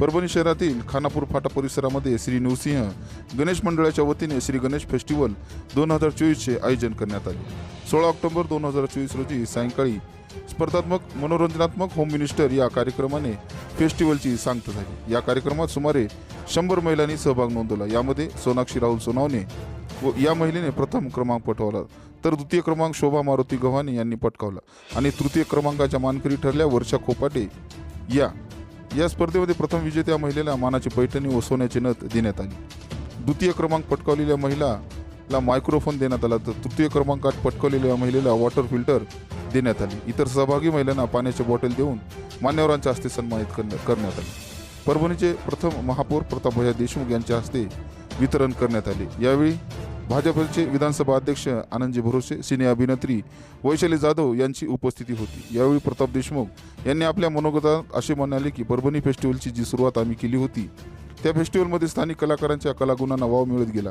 परभणी शहरातील खानापूर फाटा परिसरामध्ये श्री नृसिंह गणेश मंडळाच्या वतीने श्री गणेश फेस्टिवल दोन हजार चोवीसचे आयोजन करण्यात आले. सोळा ऑक्टोबर दोन हजार चोवीस रोजी सायंकाळी स्पर्धात्मक मनोरंजनात्मक होम मिनिस्टर या कार्यक्रमाने फेस्टिवलची सांगता झाली. या कार्यक्रमात सुमारे शंभर महिलांनी सहभाग नोंदवला. यामध्ये सोनाक्षी राहुल सोनावणे व या महिलेने प्रथम क्रमांक पटवला. तर द्वितीय क्रमांक शोभा मारुती गव्हाणे यांनी पटकावला. आणि तृतीय क्रमांकाच्या मानकरी ठरल्या वर्षा खोपाटे या या स्पर्धेमध्ये प्रथम विजेत्या महिलेला मानाची पैठणी व सोन्याची देण्यात आली. द्वितीय क्रमांक पटकावलेल्या महिलाला मायक्रोफोन देण्यात आला तर तृतीय क्रमांकात पटकावलेल्या महिलेला वॉटर फिल्टर देण्यात आली. इतर सहभागी महिलांना पाण्याची बॉटल देऊन मान्यवरांच्या हस्ते सन्मानित करण्या- करण्यात आले. परभणीचे प्रथम महापौर प्रतापभया देशमुख यांच्या हस्ते वितरण करण्यात आले. यावेळी भाजपचे विधानसभा अध्यक्ष आनंदजी भरोसे सिने अभिनेत्री वैशाली जाधव यांची उपस्थिती होती. यावेळी प्रताप देशमुख यांनी आपल्या मनोगतात असे म्हणाले की परभणी फेस्टिवलची जी सुरुवात आम्ही केली होती त्या फेस्टिवलमध्ये स्थानिक कलाकारांच्या कलागुणांना वाव मिळत गेला.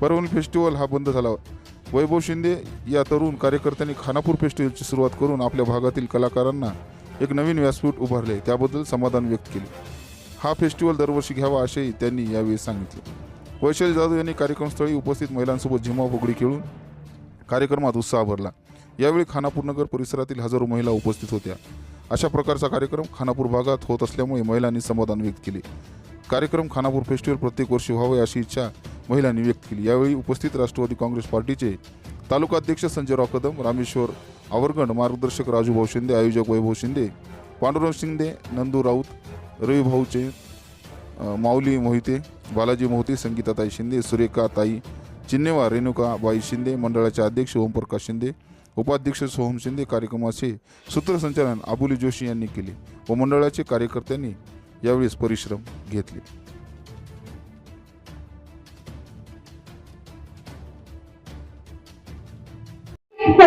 परभणी फेस्टिवल हा बंद झाला. वैभव शिंदे या तरुण कार्यकर्त्यांनी खानापूर फेस्टिवलची सुरुवात करून आपल्या भागातील कलाकारांना एक नवीन व्यासपीठ उभारले. त्याबद्दल समाधान व्यक्त केले. हा फेस्टिवल दरवर्षी घ्यावा असेही त्यांनी यावेळी सांगितले. वैशाली जाधव यांनी कार्यक्रमस्थळी उपस्थित महिलांसोबत झिमा फुगडी खेळून कार्यक्रमात उत्साह भरला. यावेळी खानापूरनगर परिसरातील हजारो महिला उपस्थित होत्या. अशा प्रकारचा कार्यक्रम खानापूर भागात होत असल्यामुळे महिलांनी समाधान व्यक्त केले. कार्यक्रम खानापूर फेस्टिवल प्रत्येक वर्षी व्हावे अशी इच्छा महिलांनी व्यक्त केली. यावेळी उपस्थित राष्ट्रवादी काँग्रेस पार्टीचे तालुकाध्यक्ष संजयराव कदम रामेश्वर आवरगण मार्गदर्शक राजूभाऊ शिंदे आयोजक वैभव शिंदे पांडुरंग शिंदे नंदू राऊत रविभाऊचे अ, माऊली मोहिते बालाजी मोहिते संगीताताई शिंदे सुरेखा ताई चिन्नेवा रेणुका बाई शिंदे मंडळाचे अध्यक्ष ओमप्रकाश शिंदे उपाध्यक्ष सोहम शिंदे कार्यक्रमाचे सूत्रसंचालन आबुली जोशी यांनी केले व मंडळाचे कार्यकर्त्यांनी यावेळेस परिश्रम घेतले.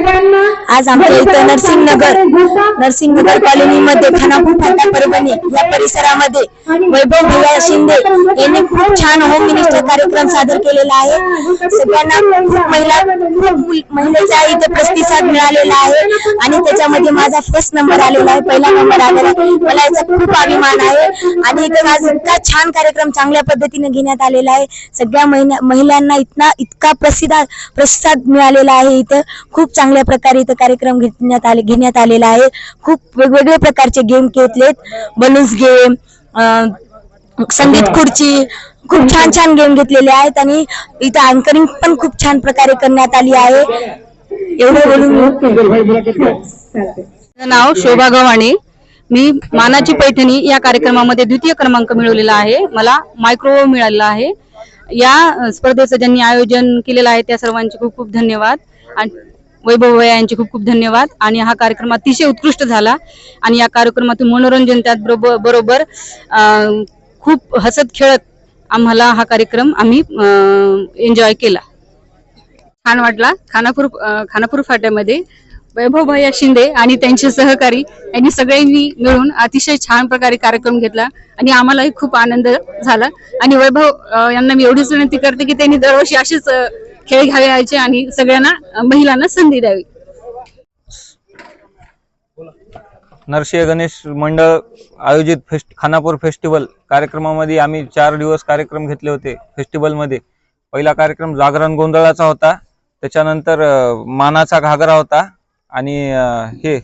आज आमच्या इथं नरसिंहनगर नरसिंहनगर कॉलनीमध्ये खानापूर फाटा परभणी या परिसरामध्ये वैभव भैया शिंदे यांनी खूप छान होम मिनिस्टर कार्यक्रम सादर केलेला आहे सगळ्यांना खूप महिला खूप महिलेचा इथे प्रतिसाद मिळालेला आहे आणि त्याच्यामध्ये माझा फर्स्ट नंबर आलेला आहे पहिला नंबर आलेला आहे मला याचा खूप अभिमान आहे आणि इथं आज इतका छान कार्यक्रम चांगल्या पद्धतीने घेण्यात आलेला आहे सगळ्या महिला- महिलांना इतना इतका प्रसिद्ध प्रतिसाद मिळालेला आहे इथं खूप चांगल्या प्रकारे इथं कार्यक्रम घेण्यात आले घेण्यात आलेला आहे. खूप वेगवेगळे प्रकारचे गेम घेतलेत बलून्स गेम संगीत खुर्ची खूप छान छान गेम घेतलेले आहेत आणि इथं अँकरिंग पण खूप छान प्रकारे करण्यात आली आहे. एवढं बोलून नाव शोभा गव्हाणे. मी मानाची पैठणी या कार्यक्रमामध्ये द्वितीय क्रमांक मिळवलेला आहे. मला मायक्रोवेव्ह मिळालेला आहे. या स्पर्धेचं ज्यांनी आयोजन केलेलं आहे त्या सर्वांचे खूप खूप धन्यवाद. आणि वैभव यांचे खूप खूप धन्यवाद. आणि हा कार्यक्रम अतिशय उत्कृष्ट झाला. आणि या कार्यक्रमातून मनोरंजन त्यात बरोबर खूप हसत खेळत आम्हाला हा कार्यक्रम आम्ही एन्जॉय केला. छान वाटला. खानापूर खानापूर फाट्यामध्ये वैभव भैया शिंदे आणि त्यांचे सहकारी यांनी सगळ्यांनी मिळून अतिशय छान प्रकारे कार्यक्रम घेतला आणि आम्हालाही खूप आनंद झाला. आणि वैभव यांना मी एवढीच विनंती करते की त्यांनी दरवर्षी असेच खेळ घ्यावे आणि सगळ्यांना महिलांना संधी द्यावी. नरसिंह गणेश मंडळ आयोजित फेस्ट खानापूर फेस्टिवल कार्यक्रमामध्ये आम्ही चार दिवस कार्यक्रम घेतले होते फेस्टिवलमध्ये. पहिला कार्यक्रम जागरण गोंधळाचा होता. त्याच्यानंतर मानाचा घागरा होता आणि हे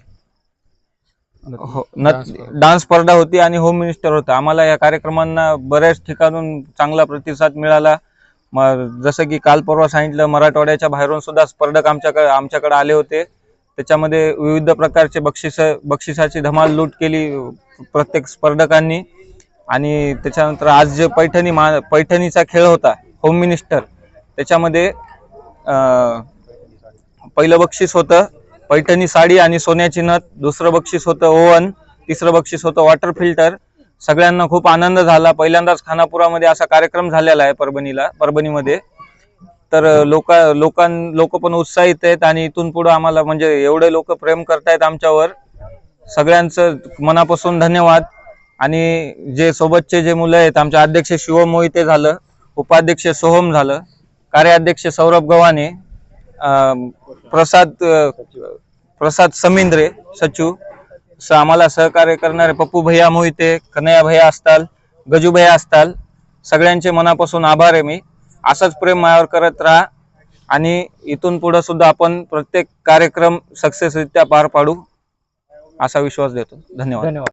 हो, डान्स स्पर्धा होती आणि होम मिनिस्टर होता. आम्हाला या कार्यक्रमांना बऱ्याच ठिकाणून चांगला प्रतिसाद मिळाला. मग जसं की काल परवा सांगितलं मराठवाड्याच्या बाहेरून सुद्धा स्पर्धक आमच्याकडे आमच्याकडे आले होते. त्याच्यामध्ये विविध प्रकारचे बक्षिस बक्षिसाची धमाल लूट केली प्रत्येक स्पर्धकांनी. आणि त्याच्यानंतर आज जे पैठणी मा पैठणीचा खेळ होता होम मिनिस्टर त्याच्यामध्ये पहिलं बक्षीस होतं पैठणी साडी आणि सोन्याची नथ. दुसरं बक्षीस होतं ओव्हन. तिसरं बक्षीस होतं वॉटर फिल्टर सगळ्यांना खूप आनंद झाला. पहिल्यांदाच खानापुरामध्ये असा कार्यक्रम झालेला आहे परभणीला परभणीमध्ये. तर लोक लोकां लोक पण उत्साहित आहेत आणि इथून पुढे आम्हाला म्हणजे एवढे लोक प्रेम करतायत आमच्यावर. सगळ्यांचं मनापासून धन्यवाद. आणि जे सोबतचे जे मुलं आहेत आमचे अध्यक्ष शिवम मोहिते झालं उपाध्यक्ष सोहम झालं कार्याध्यक्ष सौरभ गव्हाणे प्रसाद प्रसाद समिंद्रे सचिव स आम्हाला सहकार्य करणारे पप्पू भैया मोहिते कन्हैया भैया असताल गजूभाई असताल सगळ्यांचे मनापासून आभार आहे मी. असंच प्रेम मायावर करत राहा आणि इथून पुढे सुद्धा आपण प्रत्येक कार्यक्रम सक्सेसरित्या पार पाडू असा विश्वास देतो. धन्यवाद. धन्यवाद.